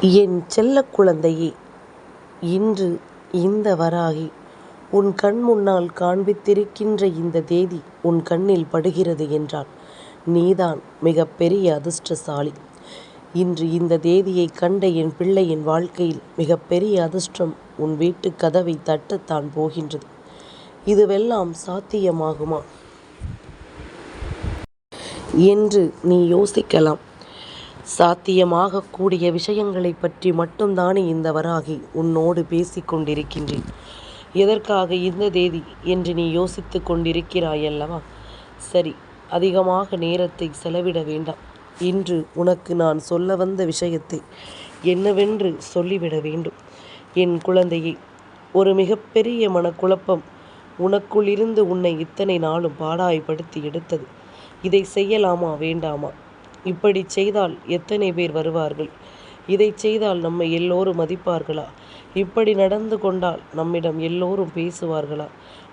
என் செல்ல குழந்தையே இன்று இந்த வராகி உன் கண் முன்னால் காண்பித்திருக்கின்ற இந்த தேதி உன் கண்ணில் படுகிறது என்றால் நீதான் மிக பெரிய அதிர்ஷ்டசாலி. இன்று இந்த தேதியைக் கண்ட என் பிள்ளையின் வாழ்க்கையில் மிகப்பெரிய அதிர்ஷ்டம் உன் வீட்டுக் கதவைத் தட்டத்தான் போகின்றது. இதுவெல்லாம் சாத்தியமாகுமா? என்று நீ யோசிக்கலாம். சாத்தியமாக கூடிய விஷயங்களைப் பற்றி மட்டும்தானே இந்த வராகி உன்னோடு பேசிக்கொண்டிருக்கின்றேன் எதற்காக இந்த தேதி என்று நீ யோசித்துக் கொண்டிருக்கிறாயல்லவா? சரி அதிகமாக நேரத்தை செலவிட வேண்டாம். இன்று உனக்கு நான் சொல்ல வந்த விஷயத்தை என்னவென்று சொல்லிவிட வேண்டும். என் குழந்தையை ஒரு மிகப்பெரிய மனக்குழப்பம் உனக்குள் இருந்து உன்னை இத்தனை நாளும் பாடாய்படுத்தி எடுத்தது. இதை செய்யலாமா வேண்டாமா? இப்படி செய்தால் எத்தனை பேர் வருவார்கள்? இதை செய்தால் நம்மை எல்லோரும் மதிப்பார்களா? இப்படி நடந்து கொண்டால் நம்மிடம் எல்லோரும் பேசுவார்களா?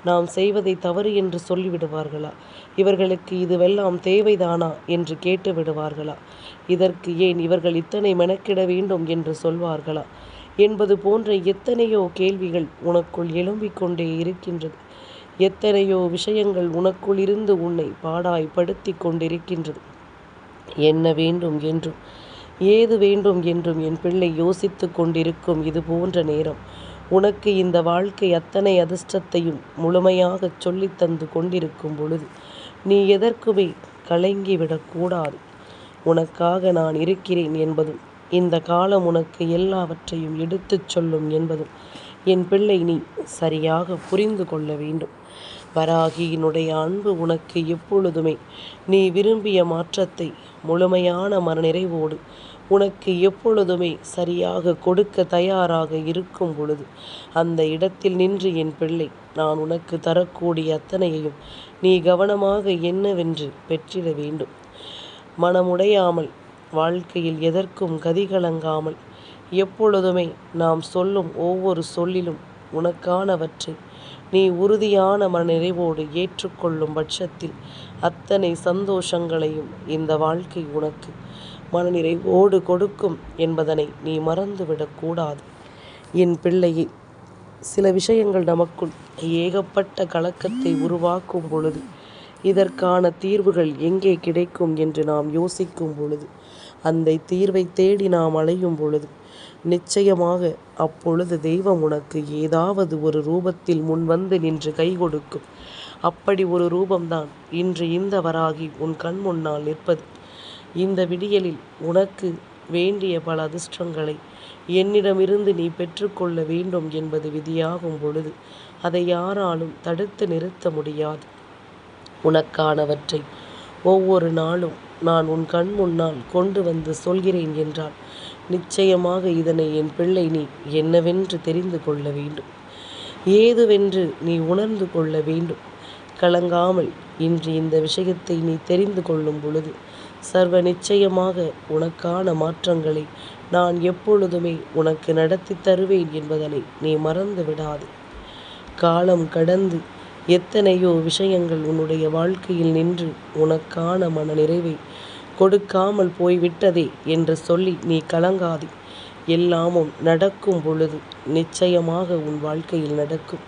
நாம் செய்வதை தவறு என்று சொல்லிவிடுவார்களா? இவர்களுக்கு இதுவெல்லாம் தேவைதானா? என்று கேட்டு விடுவார்களா இதற்கு ஏன் இவர்கள் இத்தனை மெனக்கிட வேண்டும் என்று சொல்வார்களா? என்பது போன்ற எத்தனையோ கேள்விகள் உனக்குள் எழும்பிக் கொண்டே இருக்கின்றது. எத்தனையோ விஷயங்கள் உனக்குள் இருந்து உன்னை பாடாய்படுத்தி கொண்டிருக்கின்றது. என்ன வேண்டும் என்றும் ஏது வேண்டும் என்றும் என் பிள்ளை யோசித்துக் கொண்டிருக்கும் இது போன்ற நேரம் உனக்கு இந்த வாழ்க்கை அத்தனை அதிர்ஷ்டத்தையும் முழுமையாகச் சொல்லித் தந்து கொண்டிருக்கும் பொழுது நீ எதற்குமே கலங்கிவிடக்கூடாது உனக்காக நான் இருக்கிறேன் என்பதும் இந்த காலம் உனக்கு எல்லாவற்றையும் எடுத்துச் சொல்லும் என்பதும் என் பிள்ளை நீ சரியாக புரிந்து கொள்ள வேண்டும். வராகியினுடைய அன்பு உனக்கு எப்பொழுதுமே நீ விரும்பிய மாற்றத்தை முழுமையான மனநிறைவோடு உனக்கு எப்பொழுதுமே சரியாக கொடுக்க தயாராக இருக்கும் பொழுது அந்த இடத்தில் நின்று என் பிள்ளை நான் உனக்கு தரக்கூடிய அத்தனையையும் நீ கவனமாக என்னவென்று பெற்றிட வேண்டும். மனமுடையாமல் வாழ்க்கையில் எதற்கும் கதிகலங்காமல் எப்பொழுதுமே நாம் சொல்லும் ஒவ்வொரு சொல்லிலும் உனக்கானவற்றை நீ உறுதியான மனநிறைவோடு ஏற்றுக்கொள்ளும் பட்சத்தில் அத்தனை சந்தோஷங்களையும் இந்த வாழ்க்கை உனக்கு மனநிறைவோடு கொடுக்கும் என்பதனை நீ மறந்துவிடக்கூடாது என் பிள்ளையே சில விஷயங்கள் நமக்குள் ஏகப்பட்ட கலக்கத்தை உருவாக்கும் பொழுது இதற்கான தீர்வுகள் எங்கே கிடைக்கும் என்று நாம் யோசிக்கும் பொழுது அந்த தீர்வை தேடி நாம் அலையும் பொழுது நிச்சயமாக அப்பொழுது தெய்வம் உனக்கு ஏதாவது ஒரு ரூபத்தில் முன்வந்து நின்று கை கொடுக்கும். அப்படி ஒரு ரூபம்தான். இன்று இந்த வராகி உன் கண் முன்னால் நிற்பது. இந்த விடியலில் உனக்கு வேண்டிய பல அதிர்ஷ்டங்களை என்னிடமிருந்து நீ பெற்றுக்கொள்ள வேண்டும் என்பது விதியாகும் பொழுது அதை யாராலும் தடுத்து நிறுத்த முடியாது. உனக்கானவற்றை ஒவ்வொரு நாளும் நான் உன் கண் முன்னால் கொண்டு வந்து சொல்கிறேன் என்றால் நிச்சயமாக இதனை என் பிள்ளை நீ என்னவென்று தெரிந்து கொள்ள வேண்டும். ஏதுவென்று நீ உணர்ந்து கொள்ள வேண்டும். கலங்காமல் இன்று இந்த விஷயத்தை நீ தெரிந்து கொள்ளும் பொழுது சர்வ நிச்சயமாக உனக்கான மாற்றங்களை நான் எப்பொழுதுமே உனக்கு நடத்தி தருவேன் என்பதனை நீ மறந்து விடாது. காலம் கடந்து எத்தனையோ விஷயங்கள் உன்னுடைய வாழ்க்கையில் நின்று உனக்கான மன நிறைவை கொடுக்காமல் போய்விட்டதே என்று சொல்லி நீ கலங்காதே. எல்லாமும் நடக்கும் பொழுது நிச்சயமாக உன் வாழ்க்கையில் நடக்கும்.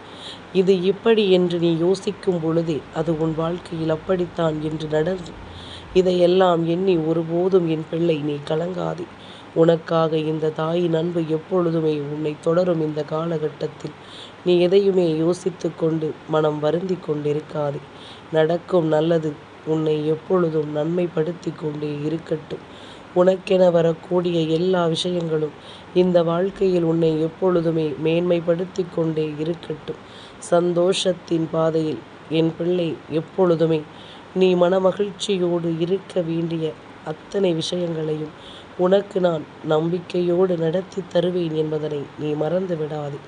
இது இப்படி என்று நீ யோசிக்கும் பொழுதே அது உன் வாழ்க்கையில் அப்படித்தான் என்று நடந்து இதையெல்லாம் எண்ணி ஒருபோதும் என் பிள்ளை நீ கலங்காதே. உனக்காக இந்த தாயின் அன்பு எப்பொழுதுமே உன்னை தொடரும் இந்த காலகட்டத்தில். நீ எதையுமே யோசித்து கொண்டு மனம் வருந்தி கொண்டிருக்காதே. நடக்கும் நல்லது உன்னை எப்பொழுதும் நன்மைப்படுத்தி கொண்டே இருக்கட்டும். உனக்கென வரக்கூடிய எல்லா விஷயங்களும் இந்த வாழ்க்கையில் உன்னை எப்பொழுதுமே மேன்மைப்படுத்தி கொண்டே இருக்கட்டும். சந்தோஷத்தின் பாதையில் என் பிள்ளை எப்பொழுதுமே நீ மனமகிழ்ச்சியோடு இருக்க வேண்டிய அத்தனை விஷயங்களையும் உனக்கு நான் நம்பிக்கையோடு நடத்தி தருவேன் என்பதனை நீ மறந்து விடாதே.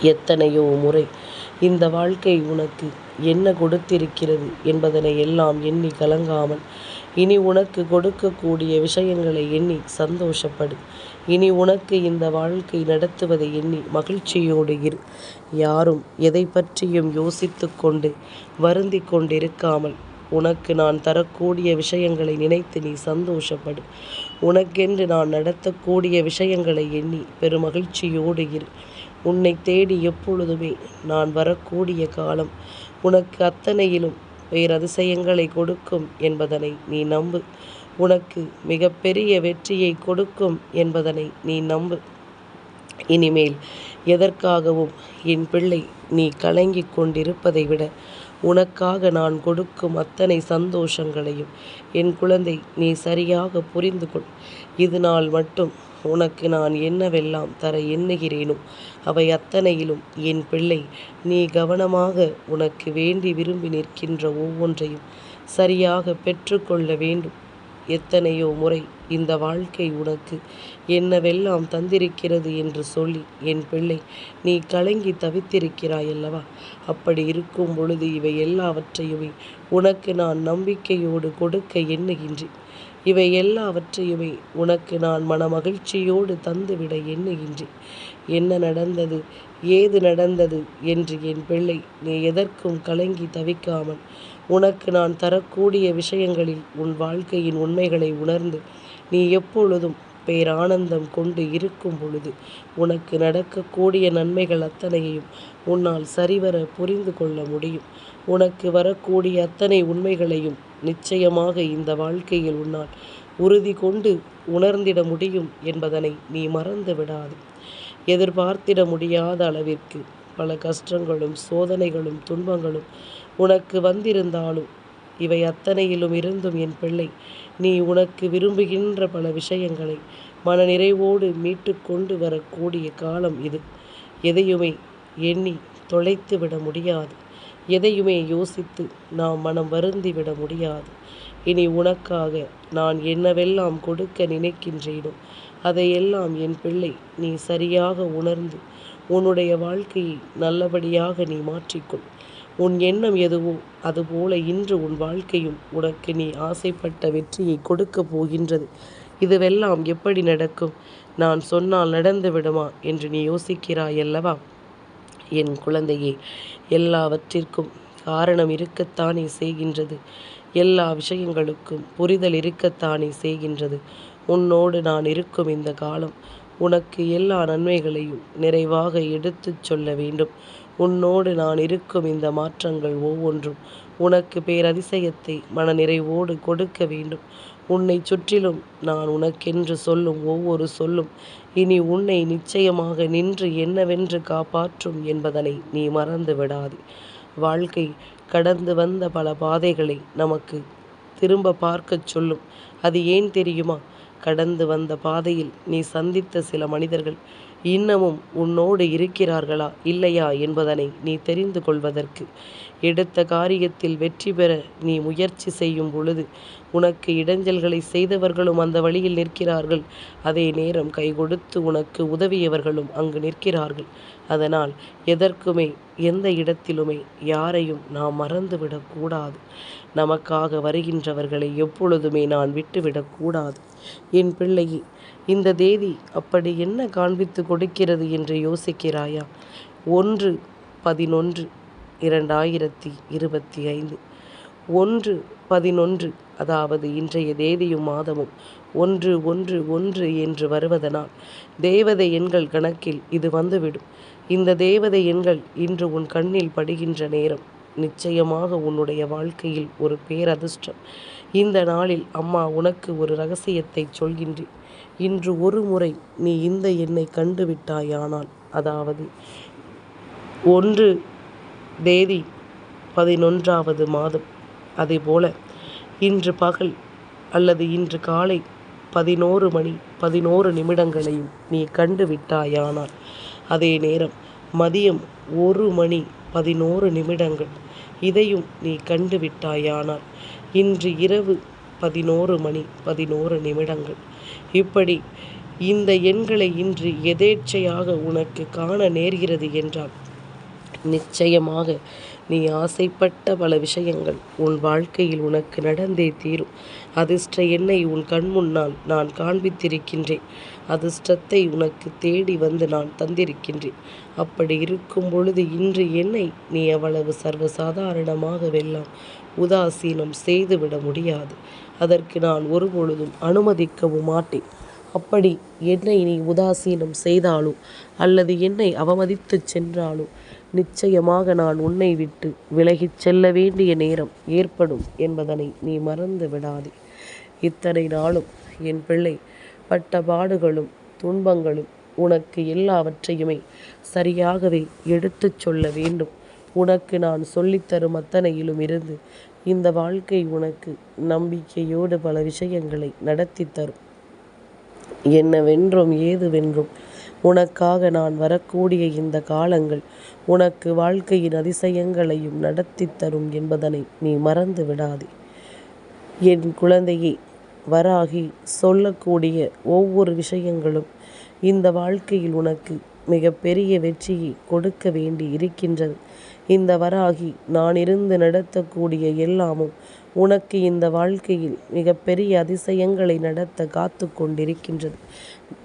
எத்தனையோ முறை இந்த வாழ்க்கை உனக்கு என்ன கொடுத்திருக்கிறது என்பதனை எல்லாம் எண்ணி கலங்காமல் இனி உனக்கு கொடுக்கக்கூடிய விஷயங்களை எண்ணி சந்தோஷப்படு. இனி உனக்கு இந்த வாழ்க்கை நடத்துவதை எண்ணி மகிழ்ச்சியோடு இரு. யாரும் எதை பற்றியும் யோசித்து கொண்டு வருந்தி கொண்டிருக்காமல் உனக்கு நான் தரக்கூடிய விஷயங்களை நினைத்து நீ சந்தோஷப்படு. உனக்கென்று நான் நடத்தக்கூடிய விஷயங்களை எண்ணி பெருமகிழ்ச்சியோடு இரு. உன்னை தேடி எப்பொழுதுமே நான் வரக்கூடிய காலம் உனக்கு அத்தனையிலும் பேரதிசயங்களை கொடுக்கும் என்பதனை நீ நம்பு. உனக்கு மிகப்பெரிய வெற்றியை கொடுக்கும் என்பதனை நீ நம்பு. இனிமேல் எதற்காகவும் என் பிள்ளை நீ கலங்கிக் கொண்டிருப்பதை விட உனக்காக நான் கொடுக்கும் அத்தனை சந்தோஷங்களையும் என் குழந்தை நீ சரியாக புரிந்து கொள். இது நாள் மட்டும் உனக்கு நான் என்னவெல்லாம் தர எண்ணுகிறேனோ அவை அத்தனையிலும் என் பிள்ளை நீ கவனமாக உனக்கு வேண்டி விரும்பி நிற்கின்ற ஒவ்வொன்றையும் சரியாக பெற்றுக்கொள்ள வேண்டும். எத்தனையோ முறை இந்த வாழ்க்கை உனக்கு என்னவெல்லாம் தந்திருக்கிறது என்று சொல்லி என் பிள்ளை நீ கலங்கி தவித்திருக்கிறாய் அல்லவா? அப்படி இருக்கும் பொழுது இவை எல்லாவற்றையுமே உனக்கு நான் நம்பிக்கையோடு கொடுக்க எண்ணுகின்றேன். இவை எல்லாவற்றையுமே உனக்கு நான் மனமகிழ்ச்சியோடு தந்துவிட எண்ணுகின்றேன். என்ன நடந்தது? ஏது நடந்தது? என்று என் பிள்ளை நீ எதற்கும் கலங்கி தவிக்காமல் உனக்கு நான் தரக்கூடிய விஷயங்களில் உன் வாழ்க்கையின் உண்மைகளை உணர்ந்து நீ எப்பொழுதும் பேரானந்தம் கொண்டு இருக்கும் பொழுது உனக்கு நடக்கக்கூடிய நன்மைகள் அத்தனையையும் உன்னால் சரிவர புரிந்து கொள்ள முடியும். உனக்கு வரக்கூடிய அத்தனை உண்மைகளையும் நிச்சயமாக இந்த வாழ்க்கையில் உன்னால் உறுதி கொண்டு உணர்ந்திட முடியும் என்பதனை நீ மறந்து விடாது. எதிர்பார்த்திட முடியாத அளவிற்கு பல கஷ்டங்களும் சோதனைகளும் துன்பங்களும் உனக்கு வந்திருந்தாலும் இவை அத்தனையிலும் இருந்தும் என் பிள்ளை. நீ உனக்கு விரும்புகின்ற பல விஷயங்களை மனநிறைவோடு மீட்டு கொண்டு வரக்கூடிய காலம் இது. எதையுமே எண்ணி தொலைத்து விட முடியாது. எதையுமே யோசித்து நாம் மனம் வருந்தி விட முடியாது. இனி உனக்காக நான் என்னவெல்லாம் கொடுக்க நினைக்கின்றேனோ அதையெல்லாம் என் பிள்ளை நீ சரியாக உணர்ந்து உன்னுடைய வாழ்க்கையை நல்லபடியாக நீ மாற்றிக்கொள். உன் எண்ணம் எதுவோ அதுபோல இன்று உன் வாழ்க்கையும் உனக்கு நீ ஆசைப்பட்ட வெற்றியை கொடுக்கப் போகின்றது. இதுவெல்லாம் எப்படி நடக்கும்? நான் சொன்னால் நடந்து விடுமா என்று நீ யோசிக்கிறாய் அல்லவா என் குழந்தையே எல்லாவற்றிற்கும் காரணம் இருக்கத்தானே செய்கின்றது. எல்லா விஷயங்களுக்கும் புரிதல் இருக்கத்தானே செய்கின்றது. உன்னோடு நான் இருக்கும் இந்த காலம் உனக்கு எல்லா நன்மைகளையும் நிறைவாக எடுத்துச் சொல்ல வேண்டும். உன்னோடு நான் இருக்கும் இந்த மாற்றங்கள் ஒவ்வொன்றும். உனக்கு பேரதிசயத்தை மனநிறைவோடு கொடுக்க வேண்டும். உன்னை சுற்றிலும் நான் உனக்கென்று சொல்லும் ஒவ்வொரு சொல்லும். இனி உன்னை நிச்சயமாக நின்று என்னவென்று காப்பாற்றும் என்பதனை நீ மறந்து விடாதே. வாழ்க்கை கடந்து வந்த பல பாதைகளை நமக்கு திரும்ப பார்க்கச் சொல்லும். அது ஏன் தெரியுமா? கடந்து வந்த பாதையில் நீ சந்தித்த சில மனிதர்கள் இன்னமும் உன்னோடு இருக்கிறார்களா? இல்லையா என்பதனை நீ தெரிந்து கொள்வதற்கு. எடுத்த காரியத்தில் வெற்றி பெற நீ முயற்சி செய்யும் பொழுது உனக்கு இடைஞ்சல்களை செய்தவர்களும் அந்த வழியில் நிற்கிறார்கள். அதே நேரம் கை கொடுத்து உனக்கு உதவியவர்களும் அங்கு நிற்கிறார்கள். அதனால் எதற்குமே எந்த இடத்திலுமே யாரையும் நாம் மறந்துவிடக்கூடாது நமக்காக வருகின்றவர்களை எப்பொழுதுமே நான் விட்டுவிடக்கூடாது என் பிள்ளையை இந்த தேதி அப்படி என்ன காண்பித்து கொடுக்கிறது என்று யோசிக்கிறாயா? ஒன்று பதினொன்று இரண்டாயிரத்தி இருபத்தி ஐந்து. ஒன்று பதினொன்று அதாவது இன்றைய தேதியும் மாதமும் ஒன்று ஒன்று ஒன்று என்று வருவதனால் தேவதை எண்கள் கணக்கில் இது வந்துவிடும். இந்த தேவதை எண்கள் இன்று உன் கண்ணில் படுகின்ற நேரம் நிச்சயமாக உன்னுடைய வாழ்க்கையில் ஒரு பேரதிர்ஷ்டம். இந்த நாளில் அம்மா உனக்கு ஒரு ரகசியத்தை சொல்கின்றேன். இன்று ஒரு முறை நீ இந்த எண்ணை கண்டுவிட்டாயானால் அதாவது ஒன்று தேதி பதினொன்றாவது மாதம். அதேபோல இன்று பகல் அல்லது இன்று காலை பதினோரு மணி பதினோரு நிமிடங்களையும் நீ கண்டுவிட்டாயானால் அதே நேரம் மதியம் ஒரு மணி பதினோரு நிமிடங்கள். இதையும் நீ கண்டுவிட்டாயானால் இன்று இரவு பதினோரு மணி பதினோரு நிமிடங்கள். இப்படி இந்த எண்களை இன்று எதேச்சையாக உனக்கு காண நேர்கிறது என்றால் நிச்சயமாக நீ ஆசைப்பட்ட பல விஷயங்கள் உன் வாழ்க்கையில் உனக்கு நடந்தே தீரும். அதிர்ஷ்ட எண்ணை உன் கண் முன்னால் நான் காண்பித்திருக்கின்றேன். அதிர்ஷ்டத்தை உனக்கு தேடி வந்து நான் தந்திருக்கின்றேன். அப்படி இருக்கும் பொழுது இன்று என்னை நீ அவ்வளவு சர்வசாதாரணமாக வெல்லாம் உதாசீனம் செய்துவிட முடியாது. அதற்கு நான் ஒருபொழுதும் அனுமதிக்கவும் மாட்டேன். அப்படி என்னை நீ உதாசீனம் செய்தாலோ அல்லது என்னை அவமதித்து சென்றாலோ நிச்சயமாக நான் உன்னை விட்டு விலகிச் செல்ல வேண்டிய நேரம் ஏற்படும் என்பதனை நீ மறந்து விடாதே. இத்தனை நாளும் என் பிள்ளை பட்ட பாடுகளும் துன்பங்களும் உனக்கு எல்லாவற்றையுமே சரியாகவே எடுத்துச் சொல்ல வேண்டும். உனக்கு நான் சொல்லித்தரும் அத்தனையிலும் இருந்து இந்த வாழ்க்கை உனக்கு நம்பிக்கையோடு பல விஷயங்களை நடத்தி தரும். என்னவென்றும் ஏதுவென்றும் உனக்காக நான் வரக்கூடிய இந்த காலங்கள் உனக்கு வாழ்க்கையின் அதிசயங்களையும் நடத்தி தரும் என்பதனை நீ மறந்து விடாதே. என் குழந்தையே வராகி சொல்லக்கூடிய ஒவ்வொரு விஷயங்களும் இந்த வாழ்க்கையில் உனக்கு மிகப்பெரிய வெற்றியை கொடுக்க வேண்டி இருக்கின்றது இந்த வராகி நான் இருந்து நடத்தக்கூடிய எல்லாமும் உனக்கு இந்த வாழ்க்கையில் மிகப்பெரிய அதிசயங்களை நடத்த காத்து கொண்டிருக்கின்றது.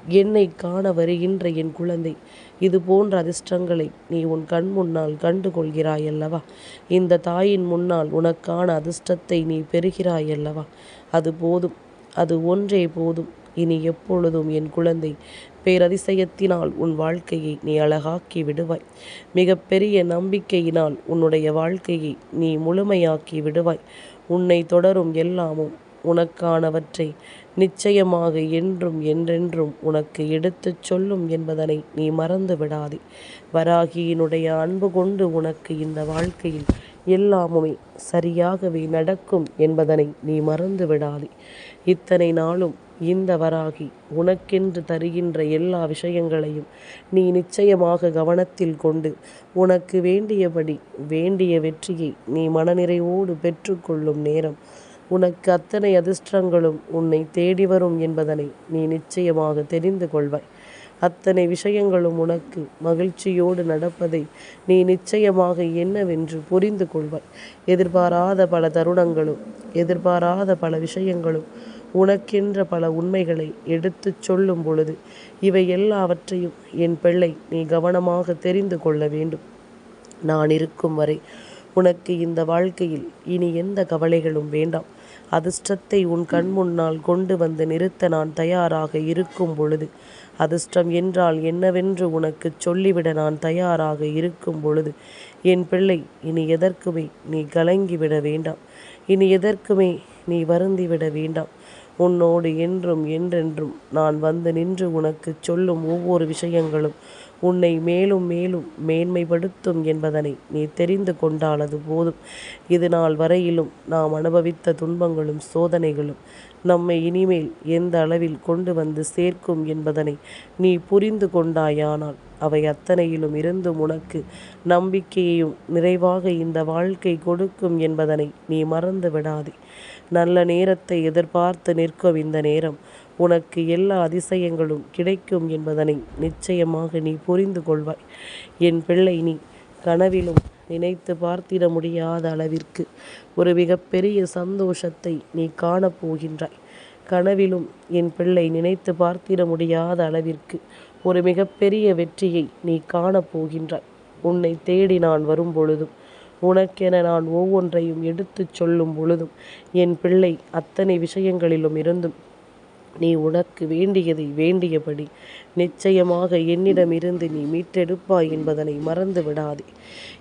என்னை காண வருகின்ற என் குழந்தை இது போன்ற அதிர்ஷ்டங்களை நீ உன் கண் முன்னால் கண்டு கொள்கிறாய் அல்லவா இந்த தாயின் முன்னால் உனக்கான அதிர்ஷ்டத்தை நீ பெறுகிறாய் அல்லவா அது போதும் அது ஒன்றே போதும். இனி எப்பொழுதும் என் குழந்தை பேரதிசயத்தினால் உன் வாழ்க்கையை நீ அழகாக்கி விடுவாய். மிகப்பெரிய நம்பிக்கையினால் உன்னுடைய வாழ்க்கையை நீ முழுமையாக்கி விடுவாய். உன்னை தொடரும் எல்லாமும் உனக்கானவற்றை நிச்சயமாக என்றும் என்றென்றும் உனக்கு எடுத்துச் சொல்லும் என்பதனை நீ மறந்து விடாதே வராகியினுடைய அன்பு கொண்டு உனக்கு இந்த வாழ்க்கையில் எல்லாமுமே சரியாகவே நடக்கும் என்பதனை நீ மறந்து விடாதே இத்தனை நாளும் இந்த வராகி உனக்கென்று தருகின்ற எல்லா விஷயங்களையும் நீ நிச்சயமாக கவனத்தில் கொண்டு உனக்கு வேண்டியபடி வேண்டிய வெற்றியை நீ மனநிறைவோடு பெற்றுக்கொள்ளும் நேரம் உனக்கு அத்தனை அதிர்ஷ்டங்களும் உன்னை தேடி வரும் என்பதனை நீ நிச்சயமாக தெரிந்து கொள்வாய். அத்தனை விஷயங்களும் உனக்கு மகிழ்ச்சியோடு நடப்பதை நீ நிச்சயமாக என்னவென்று புரிந்து கொள்வாய். எதிர்பாராத பல தருணங்களும் எதிர்பாராத பல விஷயங்களும் உனக்கென்ற பல உண்மைகளை எடுத்துச் சொல்லும் பொழுது இவை எல்லாவற்றையும் என் பிள்ளை நீ கவனமாக தெரிந்து கொள்ள வேண்டும். நான் இருக்கும் வரை உனக்கு இந்த வாழ்க்கையில் இனி எந்த கவலைகளும் வேண்டாம். அதிர்ஷ்டத்தை உன் கண் முன்னால் கொண்டு வந்து நிறுத்த நான் தயாராக இருக்கும் பொழுது. அதிர்ஷ்டம் என்றால் என்னவென்று உனக்கு சொல்லிவிட நான் தயாராக இருக்கும் பொழுது. என் பிள்ளை இனி எதற்குமே நீ கலங்கிவிட வேண்டாம். இனி எதற்குமே நீ வருந்திவிட வேண்டாம். உன்னோடு என்றும் என்றென்றும் நான் வந்து நின்று உனக்கு சொல்லும் ஒவ்வொரு விஷயங்களும் உன்னை மேலும் மேலும் மேன்மைப்படுத்தும் என்பதனை நீ தெரிந்து கொண்டாலது போதும். இது நாள் வரையிலும் நாம் அனுபவித்த துன்பங்களும் சோதனைகளும் நம்மை இனிமேல் எந்த அளவில் கொண்டு வந்து சேர்க்கும் என்பதனை நீ புரிந்து கொண்டாயானால் அவை அத்தனையிலும் இருந்தும் உனக்கு நம்பிக்கையையும் நிறைவாக இந்த வாழ்க்கை கொடுக்கும் என்பதனை நீ மறந்து விடாதே நல்ல நேரத்தை எதிர்பார்த்து நிற்கும் இந்த நேரம் உனக்கு எல்லா அதிசயங்களும் கிடைக்கும் என்பதனை நிச்சயமாக நீ புரிந்து கொள்வாய். என் பிள்ளை நீ கனவிலும் நினைத்து பார்த்திட முடியாத அளவிற்கு ஒரு மிகப்பெரிய சந்தோஷத்தை நீ காணப்போகின்றாய் கனவிலும் என் பிள்ளை நினைத்து பார்த்திட முடியாத அளவிற்கு ஒரு மிகப்பெரிய வெற்றியை நீ காணப்போகின்றாய் உன்னை தேடி நான் வரும் பொழுதும் உனக்கென நான் ஒவ்வொன்றையும் எடுத்துச் சொல்லும் பொழுதும் என் பிள்ளை அத்தனை விஷயங்களிலும் இருந்தும் நீ உனக்கு வேண்டியதை வேண்டியபடி. நிச்சயமாக என்னிடமிருந்து நீ மீட்டெடுப்பாய் என்பதனை மறந்து விடாதே.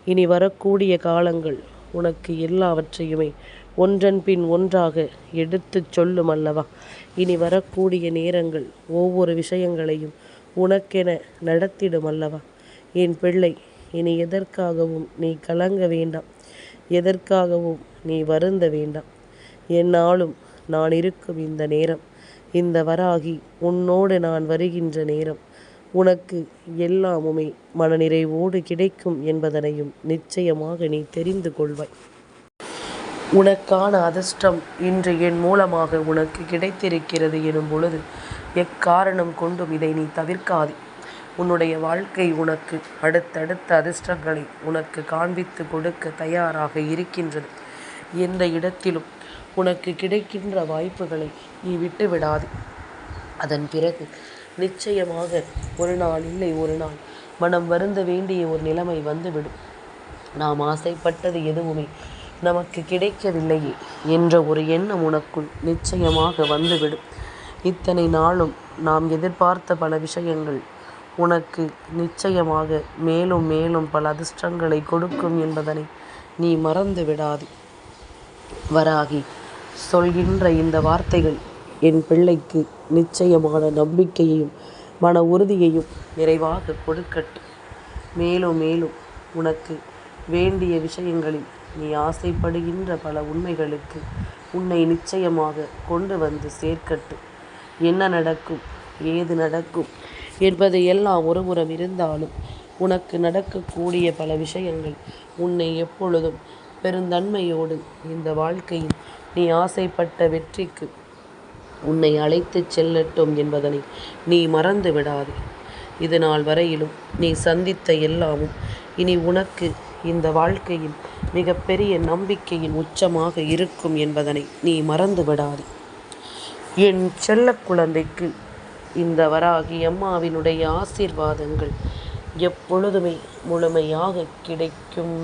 இனி வரக்கூடிய காலங்கள் உனக்கு எல்லாவற்றையுமே ஒன்றன் பின் ஒன்றாக எடுத்துச் சொல்லும் அல்லவா? இனி வரக்கூடிய நேரங்கள் ஒவ்வொரு விஷயங்களையும் உனக்கென நடத்திடும் அல்லவா? என் பிள்ளை இனி எதற்காகவும் நீ கலங்க வேண்டாம். எதற்காகவும் நீ வருந்த வேண்டாம். என்னாலும் நான் இருக்கும் இந்த நேரம் இந்த வராகி உன்னோடு நான் வருகின்ற நேரம் உனக்கு எல்லாமுமே மனநிறைவோடு கிடைக்கும் என்பதனையும் நிச்சயமாக நீ தெரிந்து கொள்வாய். உனக்கான அதிர்ஷ்டம் இன்று என் மூலமாக உனக்கு கிடைத்திருக்கிறது எனும் பொழுது எக்காரணம் கொண்டும் இதை நீ தவிர்க்காதே. உன்னுடைய வாழ்க்கை உனக்கு அடுத்தடுத்த அதிர்ஷ்டங்களை உனக்கு காண்பித்து கொடுக்க தயாராக இருக்கின்றது. எந்த இடத்திலும் உனக்கு கிடைக்கின்ற வாய்ப்புகளை நீ விட்டு விடாதே அதன் பிறகு நிச்சயமாக ஒரு நாள் இல்லை ஒரு நாள். மனம் வருந்த வேண்டிய ஒரு நிலைமை வந்துவிடும். நாம் ஆசைப்பட்டது எதுவுமே நமக்கு கிடைக்கவில்லையே என்ற ஒரு எண்ணம் உனக்குள் நிச்சயமாக வந்துவிடும். இத்தனை நாளும் நாம் எதிர்பார்த்த பல விஷயங்கள் உனக்கு நிச்சயமாக மேலும் மேலும் பல அதிர்ஷ்டங்களை கொடுக்கும் என்பதனை நீ மறந்து விடாது வராகி சொல்கின்ற இந்த வார்த்தைகள் என் பிள்ளைக்கு நிச்சயமான நம்பிக்கையையும் மன உறுதியையும் நிறைவாக கொடுக்கட்டும். மேலும் மேலும் உனக்கு வேண்டிய விஷயங்களில் நீ ஆசைப்படுகின்ற பல உண்மைகளுக்கு உன்னை நிச்சயமாக கொண்டு வந்து சேர்க்கட்டும். என்ன நடக்கும் ஏது நடக்கும் என்பது எல்லாம் ஒருபுறம் இருந்தாலும் உனக்கு நடக்கக்கூடிய பல விஷயங்கள் உன்னை எப்பொழுதும் பெருந்தன்மையோடு இந்த வாழ்க்கையில் நீ ஆசைப்பட்ட வெற்றிக்கு உன்னை அழைத்துச் செல்லட்டும் என்பதனை நீ மறந்து விடாதே. இது நாள் வரையிலும் நீ சந்தித்த எல்லாமும் இனி உனக்கு இந்த வாழ்க்கையில் மிகப்பெரிய நம்பிக்கையின் உச்சமாக இருக்கும் என்பதனை நீ மறந்து விடாதே. என் செல்ல குழந்தைக்கு இந்த வராகி அம்மாவினுடைய ஆசீர்வாதங்கள் எப்பொழுதுமே முழுமையாக கிடைக்கும்.